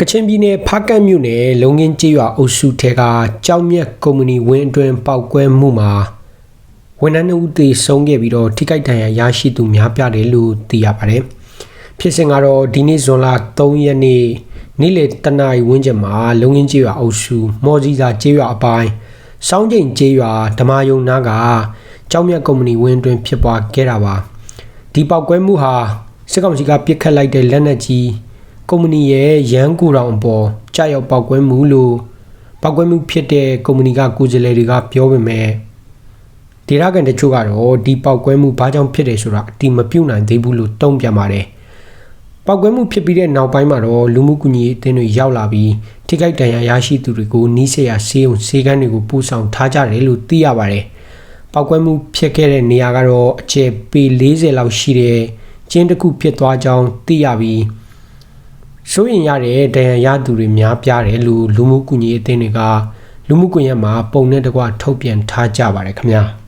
ကချင်ပြည်နယ်ဖားကတ်မြို့နယ်လုံငင်းကျေးရွာအုပ်စုထဲကကြောင်မြတ်ကုမ္ပဏီဝင်းအတွင်းပောက်ကွဲမှုမှာဝန်ထမ်းအုပ်သေဆုံးခဲ့ပြီးတော့ထိခိုက်ဒဏ်ရာရရှိသူများပြားတယ်လို့သိရပါတယ်။ဖြစ်စဉ်ကတော့ဒီနေ့ဇွန်လ3ရက်နေ့နေ့လယ်တနာရီဝန်းကျင်မှာလုံငင်းကျေးရွာအုပ်စုမော်ကြီးစာကျေးရွာအပိုင်းစောင်းကျိန်ကျေးရွာဓမာယုံနာကကြောင်မြတ်ကုမ္ပဏီဝင်းအတွင်းဖြစ်ပွားခဲ့တာပါ။ဒီပောက်ကွဲမှုဟာစစ်ကောင်စီကပစ်ခတ်လိုက်တဲ့လက်နက်ကြီး ကုမ္ပဏီရဲ့ရန်ကူတောင်အပေါ်ကြာရောက်ပောက်ကွဲမှုလို့ပောက်ကွဲမှုဖြစ်တဲ့ကုမ္ပဏီကကိုယ်စားလှယ်တွေကပြောပေမဲ့ဒေတာကန်တချို့ကတော့ဒီပောက်ကွဲမှုဘာကြောင့်ဖြစ်တယ်ဆိုတာအတိမပြုတ်နိုင်သေးဘူးလို့တုံ့ပြန်ပါတယ်။ပောက်ကွဲမှုဖြစ်ပြီးတဲ့နောက်ပိုင်းမှာတော့လူမှုကူညီရေးအသင်းတွေရောက်လာပြီးထိခိုက်ဒဏ်ရာရရှိသူတွေကိုနီးစပ်ရာဆေးရုံဆေးကန်းတွေကိုပို့ဆောင်ထားကြတယ်လို့သိရပါတယ်။ပောက်ကွဲမှုဖြစ်ခဲ့တဲ့နေရာကတော့အကျယ်ပေ40လောက်ရှိတဲ့ကျင်းတစ်ခုဖြစ်သွားကြောင်းသိရပြီး စိုးရင်ရတဲ့ဒဏ်ရာရသူတွေများပြားတယ်လို့လူမှုကူညီရေးအသင်းတွေကလူမှုကွန်ရက်မှာပုံနဲ့တကွထုတ်ပြန်ထားကြပါတယ်ခင်ဗျာ။